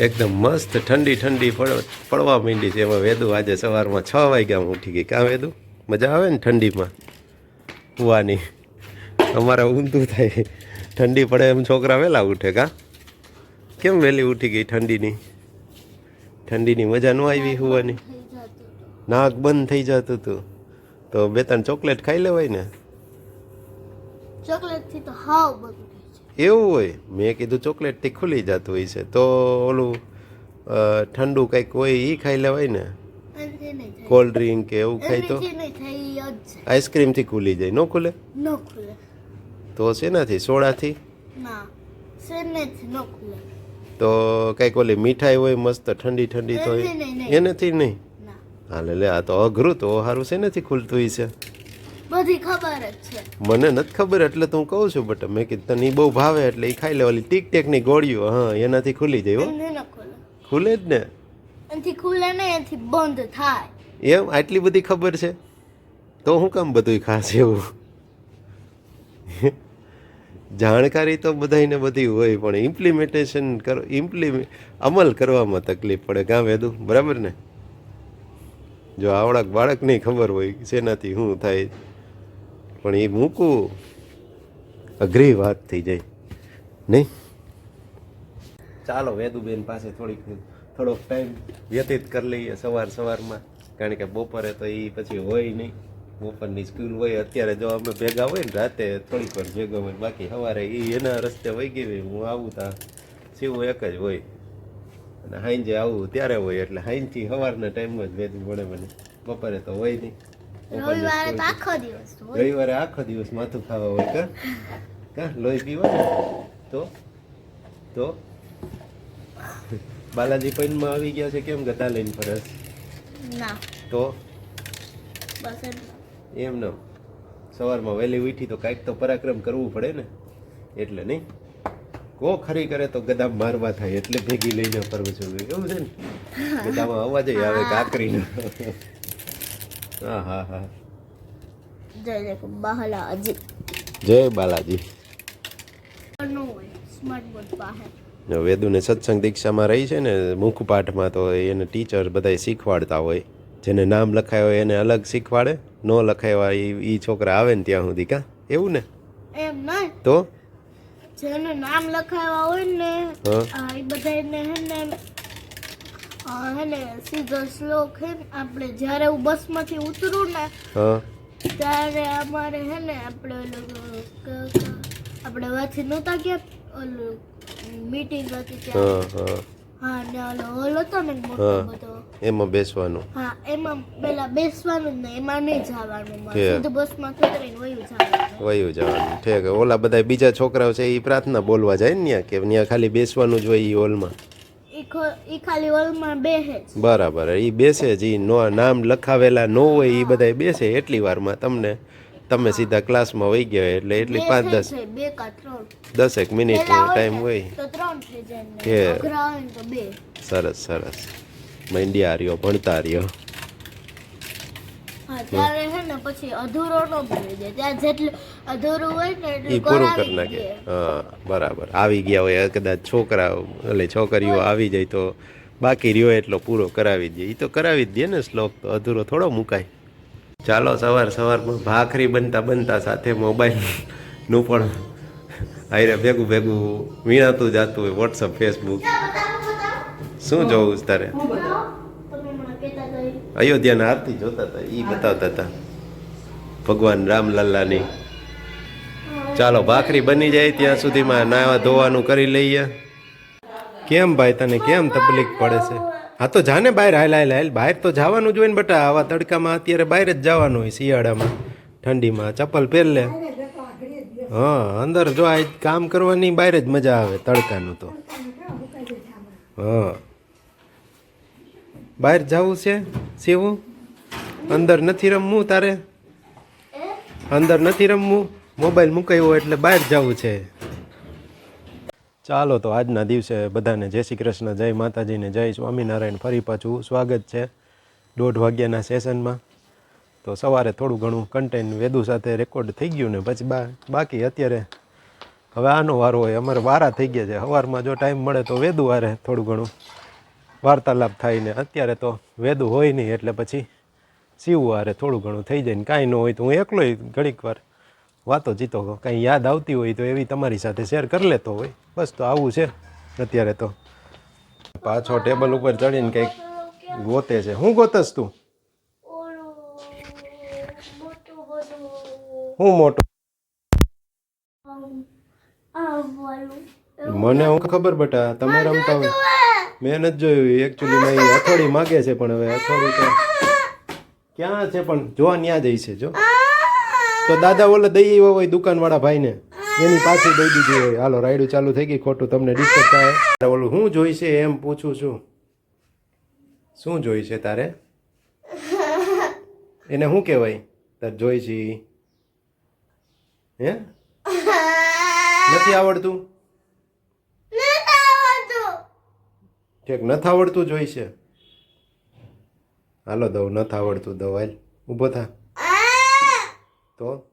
એકદમ મસ્ત, ઠંડી ઠંડી પડ, પડવા માંડી છે. એમાં વેદુ આજે સવારમાં છ વાગ્યામાં ઉઠી ગઈ. કાં વેદુ? મજા આવે ને ઠંડીમાં? કૂવાની અમારે ઊંધું થાય. ઠંડી પડે એમ છોકરા વહેલા ઉઠે કાં? કેમ વહેલી ઉઠી ગઈ ઠંડીની? ઠંડીની મજા ન આવી હોવાની? નાક બંધ થઈ જતું હતું તો બે ત્રણ ચોકલેટ ખાઈ લેવાય ને? ચોકલેટથી તો હાવ બધું. એવું હોય. મેં કીધું ચોકલેટથી ખુલી જતું હોય છે. તો ઓલું ઠંડુ કંઈક હોય એ ખાઈ લેવાય ને? કોલ્ડ ડ્રિંક કે એવું ખાય તો? છે. આઈસ્ક્રીમથી ખુલી જાય ન ખુલે? તો શેનાથી? સોડાથી? તો કંઈક ઓલી મીઠાઈ હોય મસ્ત ઠંડી ઠંડી તો. એનાથી નહીં? હાલે લે આ તો અઘરું તો સારું શેનાથી ખુલતું હોય છે? બધી ખબર જ છે. મને નથી ખબર એટલે તો હું કહું છું બટ મેં કીધું તને ઈ બહુ ભાવે એટલે એ ખાઈ લેવાલી ટીક ટીક ટેકની ગોળીઓ. હા એનાથી ખુલી જાય હો. એનાથી ન ખુલે. ખુલે જ ને. એનાથી ખુલે ને એનાથી બંધ થાય. એમ? આટલી બધી ખબર છે? તો હું કામ બધું ખાસ એવું? જાણકારી તો બધાને બધી હોય પણ ઇમ્પ્લિમેન્ટેશન કરો ઇમ્પ્લિમે અમલ કરવામાં તકલીફ પડે કાં વેદું બરાબર ને? જો આવડાક બાળકની ખબર હોય શેનાથી શું થાય? પણ એ મૂકવું અઘરી વાત થઈ જાય. નહીં? ચાલો, વેદુબેન પાસે થોડીક, થોડોક ટાઈમ વ્યતીત કરી લઈએ સવાર સવારમાં. કારણ કે બપોરે તો એ પછી હોય નહીં. બપોરની સ્કૂલ હોય, અત્યારે જો અમે ભેગા હોય ને, રાતે થોડીક વાર ભેગા હોય, બાકી સવારે એ એના રસ્તે વહી ગઈ હું આવું તા સીવું એક જ હોય. અને હાંજે આવું ત્યારે હોય, એટલે હાંજથી સવારના ટાઈમમાં જ વેદું મળે મને. બપોરે તો હોય નહીં. રવિવારે તો આખો દિવસ રવિવારે આખો દિવસ માથું ખાવા હોય કા? કા? લોહી પીવા ને? તો? તો? બાલાજી પૈનમાં આવી ગયા છે? કેમ ગદા લઈને ફરસ? ના. તો? બસ એમ. ન. સવારમાં વહેલી ઉઠી તો કાંઈક તો પરાક્રમ કરવું પડે ને? એટલે નહીં? કો ખરી કરે તો ગદા મારવા થાય એટલે ભેગી લઈને ફરવું છું કેવું છે ને? ગદામાં અવાજ આવે કાકરીનો. જય બહલા જય બાલાજી. હોય વેદુને સત્સંગ દીક્ષામાં રહી છે ને મુખપાઠમાં તો એને ટીચર બધા શીખવાડતા હોય. જેને નામ લખાય હોય એને અલગ શીખવાડે ન લખાય એ છોકરા આવે ને ત્યાં સુધી કા? એવું ને? એમ નહીં તો? જેને નામ લખાયા હોય ને એ બધાને હે ને હે ને સીધો શ્લોક હે ને આપણે જ્યારે હું બસમાંથી ઉતરું ને ત્યારે અમારે હે ને આપણે ઓલું આપણે વાથી નહોતા ગયા ઓલું મીટિંગ હતી હા ત્યાં હા ને ઓલો હોલ હતો ને મોટો બધો. એમાં બેસવાનું. હા એમાં પેલા બેસવાનું નહીં એમાં નહીં જવાનું. સીધું બસમાં ઉતરીને વયું જવાનું. વયું જવાનું. ઠીક ઓલા બધા બીજા છોકરાઓ છે એ પ્રાર્થના બોલવા જાય ને ત્યાં કે ત્યાં ખાલી બેસવાનું જ હોય એ હોલમાં ઈ ખાલી બરાબર. એ બેસે જ. ઈ નો નામ લખાવેલા નો હોય એ બધા બેસે એટલી વારમાં તમને. તમે સીધા ક્લાસમાં વહી ગયા એટલે એટલી પાંચ દસ દસેક મિનિટનો ટાઈમ હોય. સરસ સરસ. મંડ્યા રહ્યો ભણતા રહ્યો. ત્યારે છે ને પછી અધૂરો ન ભરી જાય ત્યાં જેટલું અધૂરું હોય ને એ એટલું પૂરું કરી નાખે. હા બરાબર. આવી ગયા હોય કદાચ છોકરા એટલે છોકરીઓ આવી જાય તો બાકી રહ્યો એટલો પૂરો કરાવી દે. એ તો કરાવી જ દે ને શ્લોક તો અધૂરો થોડો મુકાય. ચાલો સવાર સવારમાં ભાખરી બનતા બનતા સાથે મોબાઈલનું પણ આયરે ભેગું ભેગું વીણાતું જાતું હોય વોટ્સઅપ ફેસબુક. શું જોવું તારે તમે મને કહેતા હતા એ. અયોધ્યાના આરતી જોતા હતા એ બતાવતા હતા. ભગવાન રામલલ્લાની ચાલો ભાખરી બની જાય ત્યાં સુધીમાં નાવા ધોવાનું કરી લઈએ. કેમ ભાઈ તને કેમ તકલીફ પડે છે? હા તો જાને બહાર હાલ હાલ હાલ. બહાર તો જવાનું જ હોય ને બટા આવા તડકામાં અત્યારે બહાર જ જવાનું હોય શિયાળામાં. ઠંડીમાં ચપ્પલ પહેર લે. હા અંદર જો આ કામ કરવાની બહાર જ મજા આવે તડકાનું તો. હા. બહાર જવું છે, સેવું? અંદર નથી રમવું તારે? અંદર નથી રમવું? મોબાઈલ મુકાયો એટલે બહાર જવું છે. ચાલો તો આજના દિવસે બધાને જય શ્રી કૃષ્ણ, જય માતાજીને જય સ્વામિનારાયણ. ફરી પાછું સ્વાગત છે દોઢ વાગ્યાના સેશનમાં તો સવારે થોડું ઘણું કન્ટેન્ટ વેદુ સાથે રેકોર્ડ થઈ ગયું ને પછી બાકી અત્યારે હવે આનો વારો હોય, અમારે વારા થઈ ગયા છે. સવારમાં જો ટાઈમ મળે તો વેદુ વારે થોડું ઘણું. વાર્તાલાપ થાય ને અત્યારે તો વેદું હોય નહીં એટલે પછી સીવું વારે થોડું ઘણું થઈ જાય ને કાંઈ ન હોય તો હું એકલોય ઘણીક વાર વાતો જીતો કાંઈ યાદ આવતી હોય તો એવી તમારી સાથે શેર કરી લેતો હોય. બસ તો આવું છે અત્યારે તો. પાછો ટેબલ ઉપર ચડીને કંઈક ગોતે છે. હું ગોતસ તું? હું મોટો? મને હું ખબર બટા તમે રમતા હોય? મેં નથી જોયું એકચ્યુઅલીમાં એ હથોડી માગે છે, પણ હવે હથોડી તો ક્યાં છે પણ જોવા ન્યા જઈ છે, જો. તો દાદા ઓલે દઈ આવ્યો હોય દુકાનવાળા ભાઈને. એની પાછી દઈ દીધી હોય. હાલો, રાયડું ચાલુ થઈ ગઈ, ખોટું તમને ડિસ્ટર્બ થાય. ઓલું શું જોઈ છે એમ પૂછું છું. શું જોઈ છે તારે? એને શું કહેવાય? તાર જોઈ છે હે? નથી આવડતું? ઠીક નથી આવડતું જોઈશે હાલો દઉં, નથી આવડતું, દઉં, હાલ. ઊભો થા. તો?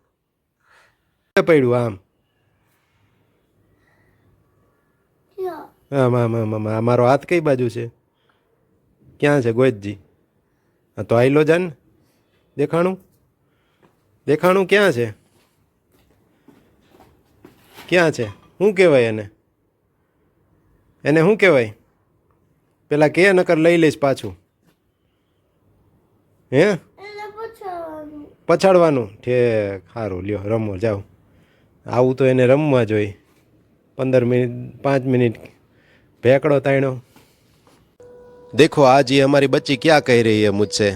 પડ્યું, આમ. આમ આમ આમ આમ. મારો હાથ કઈ બાજુ છે? ક્યાં છે, ગોયતજી? હા તો આઈલો જાન દેખાણું? દેખાણું ક્યાં છે? ક્યાં છે? શું કહેવાય એને? એને શું કહેવાય? પેલા કે નકર લઈ લઈશ પાછું હે એને પૂછવાનું પછાડવાનું ઠેક સારું લ્યો રમો જાઓ આવું તો એને રમવા જોઈએ પંદર મિનિટ પાંચ મિનિટ ભેકડો તાણ્યો देखो आज ये हमारी बच्ची क्या कह रही है मुझसे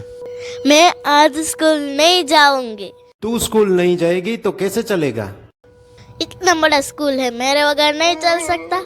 मैं आज स्कूल नहीं जाऊंगी तू स्कूल नहीं जाएगी तो कैसे चलेगा इतना बड़ा स्कूल है मेरे बगैर नहीं चल सकता